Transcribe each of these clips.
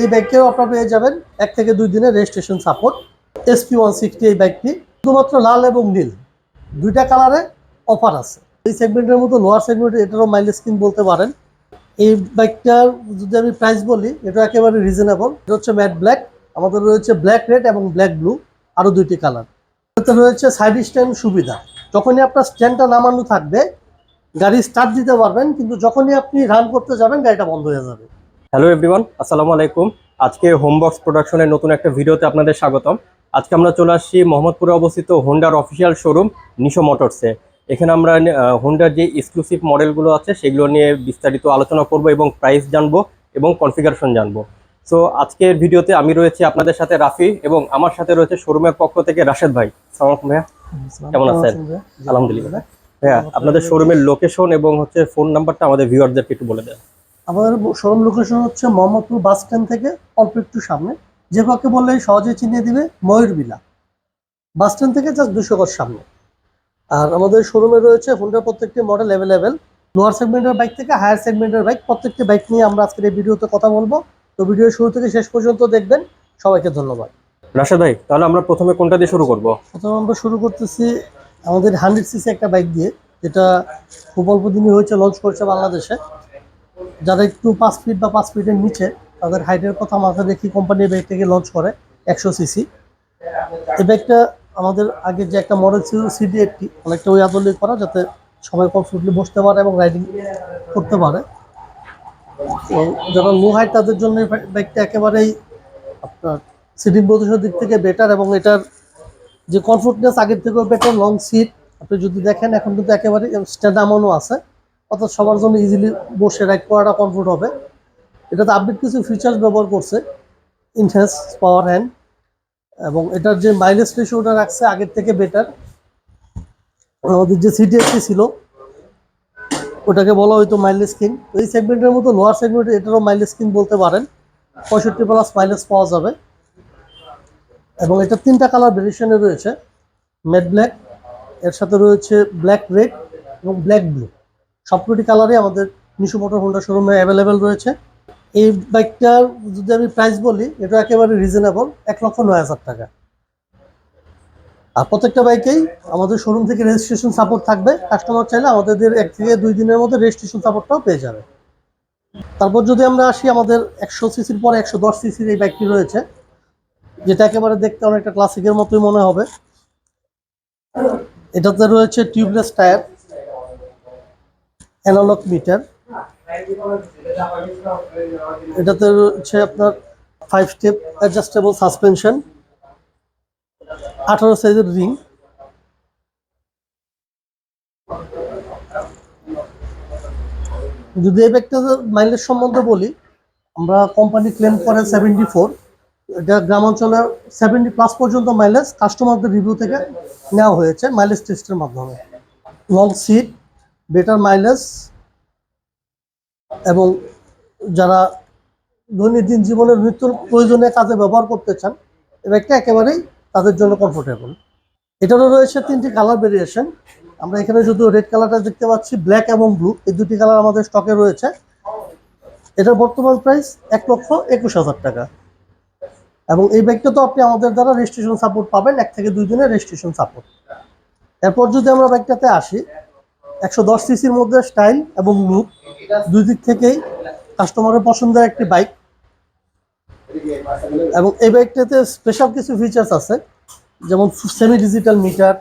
এই বাইককেও আপনারা পেয়ে যাবেন এক থেকে দুই দিনের registration support SP one sixty এই বাইকটি শুধুমাত্র লাল এবং নীল, দুইটা কালারে অফার আছে। এই সেগমেন্টের মতো লোয়ার সেগমেন্টে এটারও মাইলেজ স্কিম বলতে পারেন। এই বাইকটার যদি আমি প্রাইস বলি, এটা একেবারে রিজনেবল এটা হচ্ছে ম্যাট ব্ল্যাক আমাদের রয়েছে ব্ল্যাক রেড এবং ব্ল্যাক ব্লু আরও দুইটি কালার এতে রয়েছে সাইড স্ট্যান্ড সুবিধা। যখনই আপনার স্ট্যান্ডটা নামানো থাকবে, গাড়ি স্টার্ট দিতে পারবেন, কিন্তু যখনই আপনি রান করতে যাবেন, গাড়িটা বন্ধ হয়ে যাবে। হ্যালো এভরিওয়ান আসসালামু আলাইকুম। আজকে হোমবক্স প্রোডাকশনের নতুন একটা ভিডিওতে আপনাদের স্বাগতম। আজকে আমরা চলে আসছি মোহাম্মদপুরে অবস্থিত হোন্ডার অফিসিয়াল শোরুম নিশো মোটরসে এখানে আমরা হোন্ডার যে এক্সক্লুসিভ মডেলগুলো আছে সেগুলো নিয়ে বিস্তারিত আলোচনা করব এবং প্রাইস জানব এবং কনফিগারেশন জানব। সো আজকের ভিডিওতে আমি রয়েছি আপনাদের সাথে রাফি এবং আমার সাথে রয়েছে শোরুমের পক্ষ থেকে রাশেদ ভাই। ভাইয়া। কেমন আছেন? আলহামদুলিল্লাহ। ভাইয়া আপনাদের শোরুমের লোকেশন এবং হচ্ছে ফোন নাম্বারটা আমাদের ভিউয়ারদেরকে একটু বলে দেন। আমাদের শোরুম লোকেশন হচ্ছে মোহাম্মদপুর বাস স্ট্যান্ড থেকে অল্প একটু সামনে। যে কাউকে বললে সহজে চিনিয়ে দিবে ময়ূরবিলা বাস স্ট্যান্ড থেকে জাস্ট দুশো গজ সামনে। আর আমাদের শোরুমে রয়েছে হোন্ডার প্রত্যেকটি মডেল অ্যাভেলেবেল লোয়ার সেগমেন্টের বাইক থেকে হায়ার সেগমেন্টের বাইক প্রত্যেকটি বাইক নিয়ে আমরা আজকের এই ভিডিওতে কথা বলব। তো ভিডিও শুরু থেকে শেষ পর্যন্ত দেখবেন। সবাইকে ধন্যবাদ। রাশেদ ভাই তাহলে আমরা প্রথমে কোনটা দিয়ে শুরু করব? প্রথমে আমরা শুরু করতেছি আমাদের হান্ড্রেড সিসি একটা বাইক দিয়ে যেটা খুব অল্প দিনই হয়েছে লঞ্চ করছে বাংলাদেশে। যারা একটু পাঁচ ফিট বা পাঁচ ফিটের নিচে, তাদের হাইটের কথা মাথায় রেখে কোম্পানি বাইকটাকে লঞ্চ করে একশো সিসি এই ব্যাগটা আমাদের আগে যে একটা মডেল ছিল সিডি একটি অনেকটা ওই আদলে করা, যাতে সবাই কমফোর্টলি বসতে পারে এবং রাইডিং করতে পারে। তো যারা লো হাইট তাদের জন্য বাইকটা একেবারেই আপনার সিটিং প্রদূষণের দিক থেকে বেটার এবং এটার যে কমফোর্টনেস আগের থেকেও বেটার লং সিট আপনি যদি দেখেন, এখন কিন্তু একেবারে স্ট্যান্ড আমনও আছে। অর্থাৎ সবার জন্য ইজিলি বসে রাইড করাটা কমফোর্ট হবে। এটাতে আপডেট কিছু ফিচার্স ব্যবহার করছে। ইনহেন্স পাওয়ার হ্যান্ড এবং এটার যে মাইলেজ রেশিওটা রাখছে আগের থেকে বেটার আমাদের যে সিটি একটি ছিল, ওটাকে বলা হয়তো মাইলেজ কিং এই সেগমেন্টের মতো লোয়ার সেগমেন্টে এটারও মাইলেজ কিং বলতে পারেন। পঁয়ষট্টি প্লাস মাইলেজ পাওয়া যাবে। এবং এটা তিনটা কালার ভেরিয়েশনে রয়েছে। ম্যাট ব্ল্যাক এর সাথে রয়েছে ব্ল্যাক রেড এবং ব্ল্যাক ব্লু সবকটি কালারই আমাদের নিশু মোটর হোন্ডা শোরুমে অ্যাভেলেবেল রয়েছে। এই বাইকটার যদি আমি প্রাইস বলি, এটা একেবারে রিজনেবল এক লক্ষ নয় হাজার টাকা। আর প্রত্যেকটা বাইকেই আমাদের শোরুম থেকে রেজিস্ট্রেশন সাপোর্ট থাকবে। কাস্টমার চাইলে আমাদের এক থেকে দুই দিনের মধ্যে রেজিস্ট্রেশন সাপোর্টটাও পেয়ে যাবে। তারপর যদি আমরা আসি, আমাদের একশো সিসির পরে একশো দশ সিসির এই বাইকটি রয়েছে, যেটা একেবারে দেখতে অনেকটা ক্লাসিকের মতোই মনে হবে। এটাতে রয়েছে টিউবলেস টায়ার অ্যানালগ মিটার। এটাতে হচ্ছে আপনার ফাইভ স্টেপ অ্যাডজাস্টেবল সাসপেনশন আঠারো সাইজের রিং যদি এই ব্যাগটা মাইলেজ সম্বন্ধে বলি, আমরা কোম্পানি ক্লেম করে সেভেন্টি ফোর এটা গ্রামাঞ্চলে সেভেন্টি প্লাস পর্যন্ত মাইলেজ কাস্টমারদের রিভিউ থেকে নেওয়া হয়েছে মাইলেজ টেস্টের মাধ্যমে। লং সিট বেটার মাইলেজ এবং যারা দৈনন্দিন জীবনের নিত্য প্রয়োজনে কাজে ব্যবহার করতে চান এই ব্যাগটা একেবারেই তাদের জন্য কমফোর্টেবল এটারও রয়েছে তিনটি কালার ভেরিয়েশন আমরা এখানে শুধু রেড কালারটা দেখতে পাচ্ছি ব্ল্যাক এবং ব্লু এই দুটি কালার আমাদের স্টকে রয়েছে। এটার বর্তমান প্রাইস এক লক্ষ একুশ হাজার টাকা। এবং এই ব্যাগটা তো আপনি আমাদের দ্বারা রেজিস্ট্রেশন সাপোর্ট পাবেন, এক থেকে দুই দিনের রেজিস্ট্রেশন সাপোর্ট এরপর যদি আমরা ব্যাগটাতে আসি একশো দশ সিসির মধ্যে স্টাইল এবং লুক দুই দিক থেকেই কাস্টমারের পছন্দের একটি বাইক এবং এই বাইকটাতে স্পেশাল কিছু ফিচার্স আছে, যেমন semi digital meter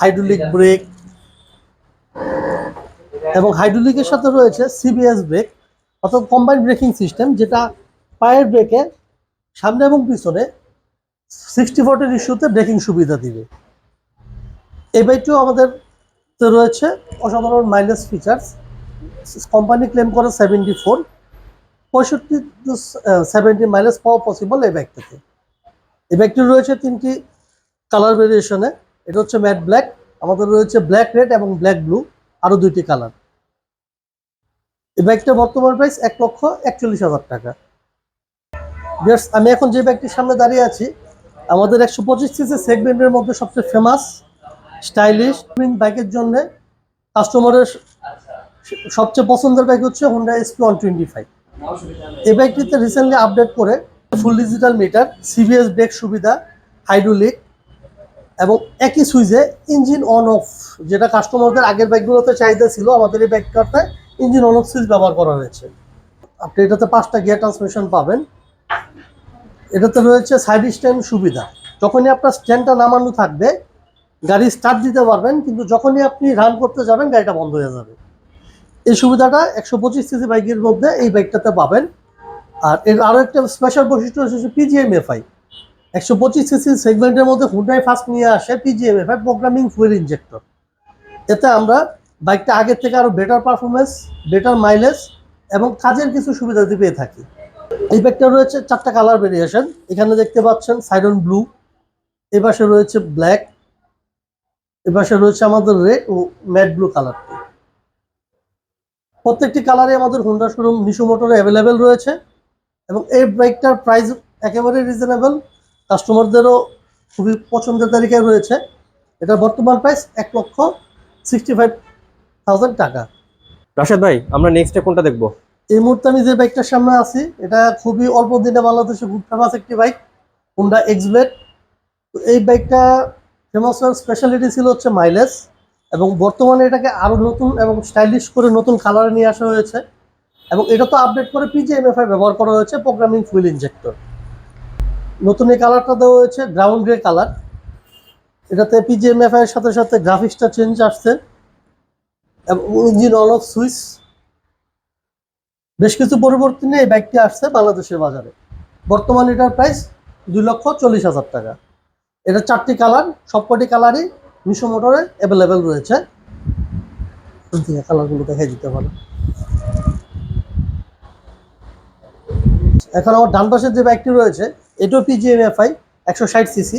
hydraulic brake এবং হাইড্রোলিকের সাথে রয়েছে সিবিএস ব্রেক অর্থাৎ কম্বাইন্ড ব্রেকিং সিস্টেম যেটা পায়ের ব্রেকে সামনে এবং পিছনে সিক্সটি ফোর্টের ইস্যুতে ব্রেকিং সুবিধা দিবে। এই বাইকটিও আমাদের রয়েছে অসাধারণ মাইলেজ ফিচার্স কোম্পানি ক্লেম করে সেভেন্টি ফোর পঁয়ষট্টি টু সেভেন্টি মাইলেজ পাওয়া পসিবল এই বাইকটাতে। এই বাইকটি রয়েছে তিনটি কালার ভেরিয়েশনে এটা হচ্ছে ম্যাট ব্ল্যাক আমাদের রয়েছে ব্ল্যাক রেড এবং ব্ল্যাক ব্লু আরও দুইটি কালার এই বাইকটার বর্তমান প্রাইস এক লক্ষ একচল্লিশ হাজার টাকা। আমি এখন যে ব্যাগটির সামনে দাঁড়িয়ে আছি, আমাদের একশো পঁচিশ সিসি সেগমেন্টের মধ্যে সবচেয়ে ফেমাস স্টাইলিশ বাইকের জন্য কাস্টমারের সবচেয়ে পছন্দের বাইক হচ্ছে Honda SP one twenty five এই বাইকটিতে রিসেন্টলি আপডেট করে full digital meter CBS brake সুবিধা হাইড্রোলিক এবং একই সুইচে ইঞ্জিন অন অফ যেটা কাস্টমারদের আগের বাইকগুলোতে চাহিদা ছিল, আমাদের এই বাইকটাতে ইঞ্জিন অন অফ সুইচ ব্যবহার করা হয়েছে। আপনি এটাতে পাঁচটা গিয়ার ট্রান্সমিশন পাবেন। এটাতে রয়েছে সাইড স্ট্যান্ড সুবিধা। যখনই আপনার স্ট্যান্ডটা নামানো থাকবে গাড়ি স্টার্ট দিতে পারবেন, কিন্তু যখনই আপনি রান করতে যাবেন, গাড়িটা বন্ধ হয়ে যাবে। এই সুবিধাটা একশো পঁচিশ সিসি বাইকের মধ্যে এই বাইকটাতে পাবেন। আর এর আরও একটা স্পেশাল বৈশিষ্ট্য হচ্ছে পিজিএম এফআই একশো পঁচিশ সিসি সেগমেন্টের মধ্যে হুন্ডাই ফার্স্ট নিয়ে আসে PGM FI programming fuel injector এতে আমরা বাইকটা আগের থেকে আরও বেটার পারফরমেন্স বেটার মাইলেজ এবং কাজের কিছু সুবিধা পেয়ে থাকি। এই ব্যাগটা রয়েছে চারটা কালার ভেরিয়েশন এখানে দেখতে পাচ্ছেন সাইরন ব্লু এ পাশে রয়েছে ব্ল্যাক এ পাশে রয়েছে আমাদের রেড ও ম্যাট ব্লু কালারটি। প্রত্যেকটি কালারে আমাদের হোন্ডা শোরুম নিশু মোটরে অ্যাভেলেবেল রয়েছে এবং এই বাইকটার প্রাইস একেবারে রিজনেবল কাস্টমারদেরও খুবই পছন্দের তালিকায় রয়েছে। এটার বর্তমান প্রাইস এক লক্ষ সিক্সটি ফাইভ থাউজেন্ড টাকা। রাশেদ ভাই আমরা নেক্সটে কোনটা দেখব? এই মুহূর্তে আমি যে বাইকটার সামনে আছি এটা খুবই অল্প দিনে বাংলাদেশে খুব ফেমাস একটি বাইক হুন্ডা এক্স ব্লেড তো এই বাইকটা ফেমাস হওয়ার স্পেশালিটি ছিল হচ্ছে মাইলেজ এবং বর্তমানে এটাকে আরও নতুন এবং স্টাইলিশ করে নতুন কালারে নিয়ে আসা হয়েছে এবং এটা তো আপডেট করে পিজিএমএফআই ব্যবহার করা হয়েছে প্রোগ্রামিং ফুয়েল ইঞ্জেক্টর নতুন এই কালারটা দেওয়া হয়েছে গ্রাউন্ড গ্রে কালার এটাতে পিজিএমএফআই এর সাথে সাথে গ্রাফিক্সটা চেঞ্জ আসছে। এবং ইঞ্জিন অল অফ সুইচ বেশ কিছু পরিবর্তনে এই বাইকটি আসছে বাংলাদেশের বাজারে। বর্তমানে এটার প্রাইস দুই লক্ষ চল্লিশ হাজার টাকা। এটা চারটি কালার, সবকটি কালারই মিশো মোটরে অ্যাভেলেবেল রয়েছে। কালারগুলো দেখাই দিতে পারো। এখন আমার ডান পাশের যে ব্যাগটি রয়েছে, এটাও পিজিএমএফআই একশো ষাট সিসি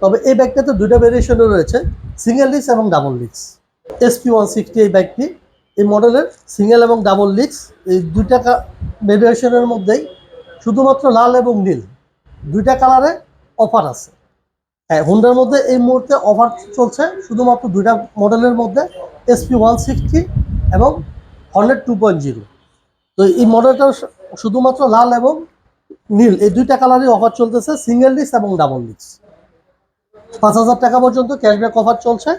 তবে এই বাইকটাতে দুটো ভেরিয়েশনও রয়েছে সিঙ্গেল লিক্স এবং ডাবল লিক্স এসপি ওয়ান সিক্সটি এই ব্যাগটি এই মডেলের সিঙ্গেল এবং ডাবল লিক্স এই দুইটা ভেরিয়েশনের মধ্যেই শুধুমাত্র লাল এবং নীল, দুইটা কালারে অফার আছে। হ্যাঁ হোন্ডার মধ্যে এই মুহূর্তে অফার চলছে শুধুমাত্র দুইটা মডেলের মধ্যে এসপি ওয়ান সিক্সটি এবং হন্ড্রেড টু পয়েন্ট জিরো তো এই মডেলটা শুধুমাত্র লাল এবং নীল, এই দুইটা কালারই অফার চলতেছে সিঙ্গেল লিক্স এবং ডাবল লিক্স পাঁচ হাজার টাকা পর্যন্ত ক্যাশব্যাক অফার চলছে।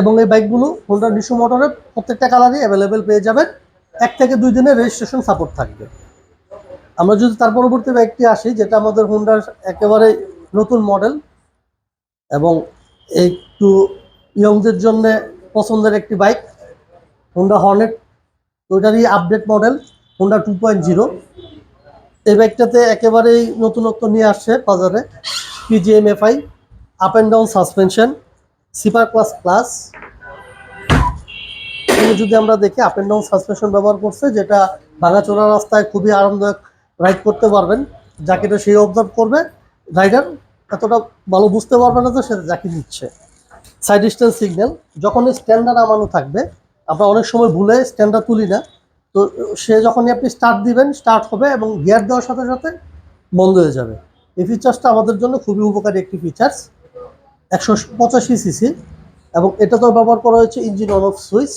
এবং এই বাইকগুলো হোন্ডা নিশু মোটরে প্রত্যেকটা কালারই অ্যাভেলেবেল পেয়ে যাবেন। এক থেকে দুই দিনের রেজিস্ট্রেশন সাপোর্ট থাকবে। আমরা যদি তার পরবর্তী বাইকটি আসি, যেটা আমাদের হোন্ডার একেবারে নতুন মডেল এবং একটু ইয়ংদের জন্য পছন্দের একটি bike Honda Hornet ওইটারই update model Honda two point zero এই বাইকটাতে একেবারেই নতুনত্ব নিয়ে আসছে বাজারে PGMFI up and down suspension slipper clutch plus যদি আমরা দেখি আপ অ্যান্ড ডাউন সাসপেনশন ব্যবহার করছে, যেটা ভাঙাচোরা রাস্তায় খুবই আরামদায়ক রাইড করতে পারবেন। জ্যাকেটে সেই অবজার্ভ করবে রাইডার এতটা ভালো বুঝতে পারবে না যে সে জ্যাকি দিচ্ছে। সাইড ডিস্টেন্স সিগন্যাল যখন স্ট্যান্ডার্ড আমানো থাকবে, আমরা অনেক সময় ভুলে স্ট্যান্ডার্ড তুলি না, তো সে যখনই আপনি স্টার্ট দিবেন স্টার্ট হবে এবং গিয়ার দেওয়ার সাথে সাথে বন্ধ হয়ে যাবে। এই ফিচার্সটা আমাদের জন্য খুবই উপকারী একটি ফিচার্স একশো পঁচাশি সিসি এবং এটা তো ব্যবহার করা হয়েছে ইঞ্জিন অন অফ সুইচ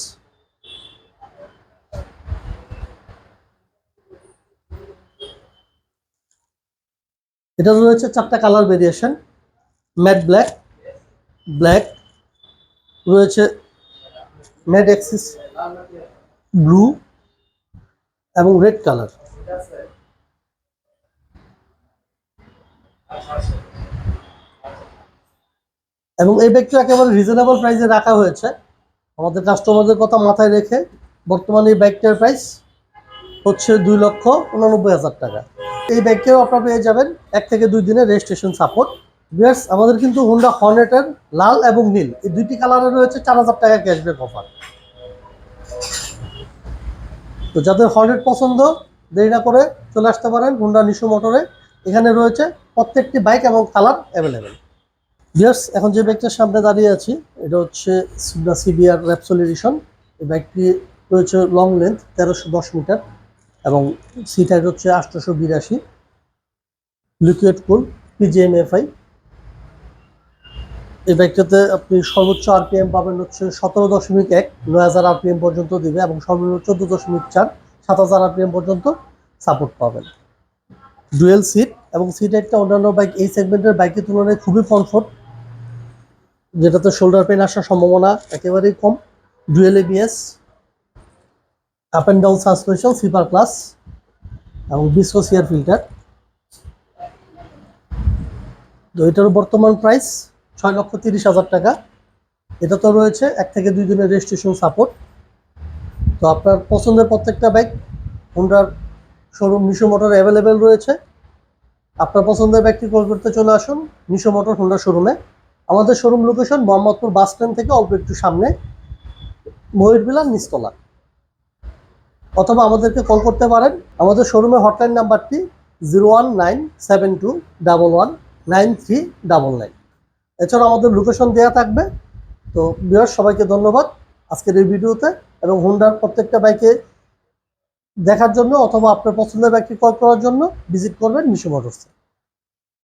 এটা রয়েছে চারটা colour variation matte black black রয়েছে ম্যাট এক্সিস ব্লু এবং রেড কালার এবং এই ব্যাগটা একেবারে রিজনেবল প্রাইসে রাখা হয়েছে। আমাদের কাস্টমারদের কথা মাথায় রেখে বর্তমানে এই ব্যাগটার প্রাইস হচ্ছে দুই লক্ষ উনানব্বই হাজার টাকা। এই ব্যাগকেও আপনারা পেয়ে যাবেন। এক থেকে দুই দিনের রেজিস্ট্রেশন সাপোর্ট বিয়ার্স আমাদের কিন্তু হোন্ডা হর্নেটের লাল এবং নীল, এই দুইটি কালারে রয়েছে চার হাজার টাকা ক্যাশব্যাক অফার তো যাদের হর্নেট পছন্দ, দেরি না করে চলে আসতে পারেন হোন্ডা নিশু মোটরে এখানে রয়েছে প্রত্যেকটি বাইক এবং কালার অ্যাভেলেবেল বিয়ার্স এখন যে বাইকটার সামনে দাঁড়িয়ে আছি, এটা হচ্ছে সিবিআর র্যাপসোল এই বাইকটি রয়েছে লং লেন্থ তেরোশো দশ মিটার। এবং সিট হাইট হচ্ছে আটশোশো বিরাশি। লিকুইড কুল পিজিএমএফআই এই বাইকটাতে আপনি সর্বোচ্চ আরপিএম পাবেন হচ্ছে সতেরো দশমিক এক, নয় হাজার আরপিএম পর্যন্ত দিবে এবং সর্বনিম্ন চোদ্দ দশমিক চার, সাত হাজার আরপিএম পর্যন্ত সাপোর্ট পাবেন। ডুয়েল সিট এবং সিট একটা অন্যান্য বাইক এই সেগমেন্টের বাইকের তুলনায় খুবই কমফোর্ট যেটাতে শোল্ডার পেন আসার সম্ভাবনা একেবারেই কম। Dual ABS up and down suspension slipper clutch এবং বিস্কো সিয়ার ফিল্টার তো এটার বর্তমান প্রাইস ছয় লক্ষ তিরিশ হাজার টাকা। এটা তো রয়েছে এক থেকে দুই দিনের রেজিস্ট্রেশন সাপোর্ট তো আপনার পছন্দের প্রত্যেকটা বাইক হোন্ডার শোরুম নিশো মোটর অ্যাভেলেবেল রয়েছে। আপনার পছন্দের বাইকটি ক্রয় করতে চলে আসুন নিশো মোটর হোন্ডা শোরুমে আমাদের showroom location Mohammadpur bus stand থেকে অল্প একটু সামনে। ময়ূরবিলার নিচতলা। অথবা আমাদেরকে কল করতে পারেন। আমাদের শোরুমের হটলাইন নাম্বারটি zero one nine seven two double one nine three double nine এছাড়াও আমাদের লোকেশন দেওয়া থাকবে। তো বিরাট সবাইকে ধন্যবাদ আজকের এই ভিডিওতে এবং হুন্ডার প্রত্যেকটা বাইকে দেখার জন্য অথবা আপনার পছন্দের বাইকটি কল করার জন্য ভিজিট করবেন মিশো মোটরসে।